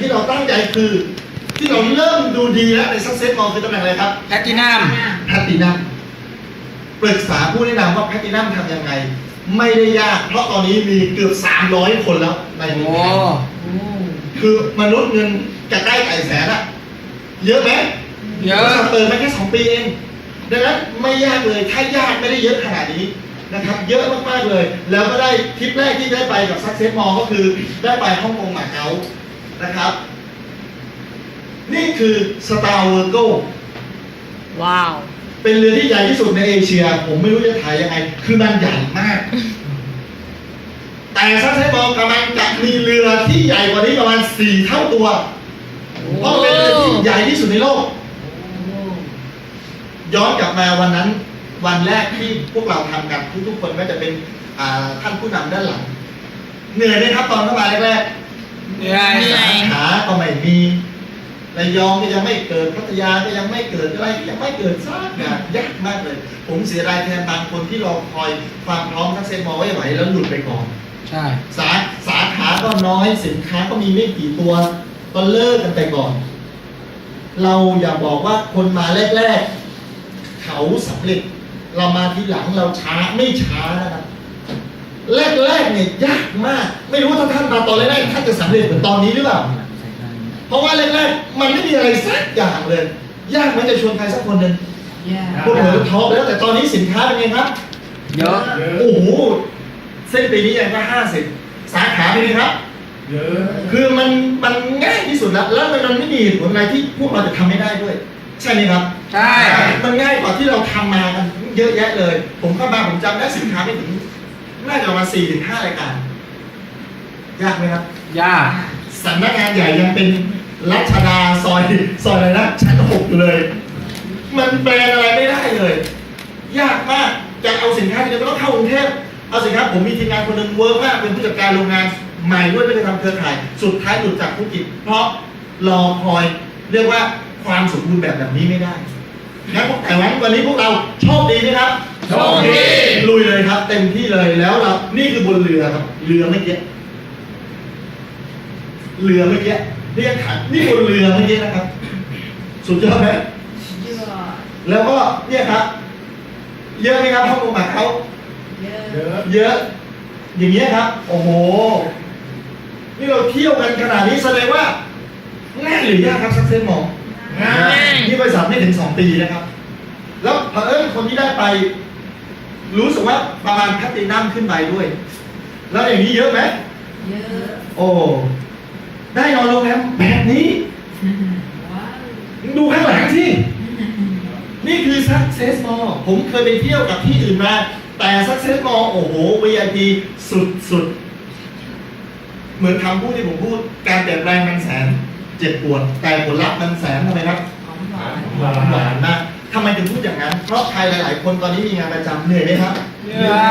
ที่เราตั้งใจคือ ที่เราเริ่มดูดีแล้วใน success mall คือตำแหน่งอะไรครับแพตตินัมแพลตตินัมปรึกษาผู้แนะนำว่าแพลตตินัมทำยังไง ไม่ได้ยาก เพราะตอนนี้มีเกือบ 300 คนแล้วในเมืองโอ้ไทยคือมนุษย์เงินจะใกล้ไก่แสนอะเยอะไหมเยอะบริษัทเปิดมาแค่สองปีเองดังนั้นไม่ยากเลยถ้ายากไม่ได้เยอะขนาดนี้นะครับ เยอะมากๆเลย แล้วก็ได้ทริปแรกที่ได้ไปกับ Success Mall ก็คือได้ไปฮ่องกงมาเก๊า นะครับ นี่คือ Star w o r g o ว้าว เป็นเรือที่ใหญ่ที่สุดในเอเชีย ผมไม่รู้จะถ่ายยังไง คือมันใหญ่มาก แต่ซักไซบอลกำลังจะมีเรือที่ใหญ่กว่านี้ประมาณสี่เท่าตัว เพราะมันเป็นเรือที่ใหญ่ที่สุดในโลก ย้อนกลับมาวันนั้น วันแรกที่พวกเราทำกันทุกๆคนก็จะเป็นอ่าท่านผู้นำด้านหลัง เหนื่อยไหมครับตอนเข้ามาแรกๆเหนื่อยเหนื่อยหา ก็ไม่มีระยองก็ยังไม่เกิดพัทยาก็ยังไม่เกิดอะไรก็ยังไม่เกิดสักอย่างยากมากเลย ผมเสียดายแทนบางคนที่รอคอยความพร้อมทักเซนมอไว้ไหวแล้วหลุดไปก่อน ใช่ สาสาขาก็น้อยสินค้าก็มีไม่กี่ตัวก็เลิกกันไปก่อน เราอย่าบอกว่าคนมาแรกๆเขาสำเร็จ เรามาทีหลังเราช้าไม่ช้านะครับแรกๆเนี่ยยากมาก ไม่รู้ถ้าท่านมาตอนแรกๆท่านจะสำเร็จเหมือนตอนนี้หรือเปล่า เพราะว่าแรกๆมันไม่มีอะไรสักอย่างเลย ยากไหมันจะชวนใครสักคนหนึ่งพวกผมท้อไปแล้วแต่ตอนนี้สินค้าเป็นไงครับเยอะโอ้โหเส้นปีนี้ยังก็ห้าสิบสาขาเป็นไงครับเยอะคือมันมันง่ายที่สุดแล้ว แล้วมันไม่มีเหตุผลอะไรที่พวกเราจะทำไม่ได้ด้วย ใช่ไหมครับใช่มันง่ายกว่าที่เราทำมากันเยอะแยะเลย ผมเข้ามาผมจำได้สินค้าไม่ถึงน่าจะประมาณสี่ถึงห้ารายการยากไหมครับ ยากสำนักงานใหญ่ยังเป็น รัชดาซอยซอยอะไรนะชั้นหกอยู่เลย มันแปลงอะไรไม่ได้เลย ยากมากจะเอาสินค้าที่จะต้องเข้ากรุงเทพเอาสินค้าผมมีทีมงานคนหนึ่งเวิร์กมากเป็นผู้จัดการโรงงานใหม่ด้วยไม่ได้ทำเครือข่าย สุดท้ายหลุดจากธุรกิจ เพราะรอคอยเรียกว่าความสมบูรณ์แบบแบบนี้ไม่ได้งั้นแต่วันวันนี้พวกเราโชคดีนะครับโชคดีลุยเลยครับ เต็มที่เลยแล้วเรานี่คือบนเรือครับ เรือเมื่อกี้เรือเมื่อกี้ เรียกขันนี่บนเรือเมื่อกี้นะครับ สุดยอดไหมแล้วก็เนี่ยครับ เยอะไหมครับห้องโรงหมาเขาเยอะเยอะ อย่างเงี้ยครับ โอ้โห นี่เราเที่ยวกันขนาดนี้แสดงว่าง่ายหรือยากครับสักเซนมองง่ายนี่บริษัทไม่ถึงสองปีนะครับ แล้วเผอิญคนที่ได้ไป รู้สึกว่าประมาณแพลตตินัมขึ้นไปด้วย แล้วอย่างนี้เยอะไหมเยอะ โอ้ ได้นอนโรงแรมแบบนี้ว้าวดูข้างหลังที่นี่คือ Success Mall ผมเคยไปเที่ยวกับที่อื่นมา แต่ Success Mall โอ้โห VIP สุดสุดๆเหมือนคำพูดที่ผมพูด การเปลี่ยนแปลงมันแสน เจ็บปวด แต่ผลลัพธ์มันแสนทำไมครับของหวานหวานหวานมากทำไมถึงพูดอย่างนั้น เพราะใครหลาย ๆ คนตอนนี้มีงานประจำเหนื่อยไหมครับ เหนื่อย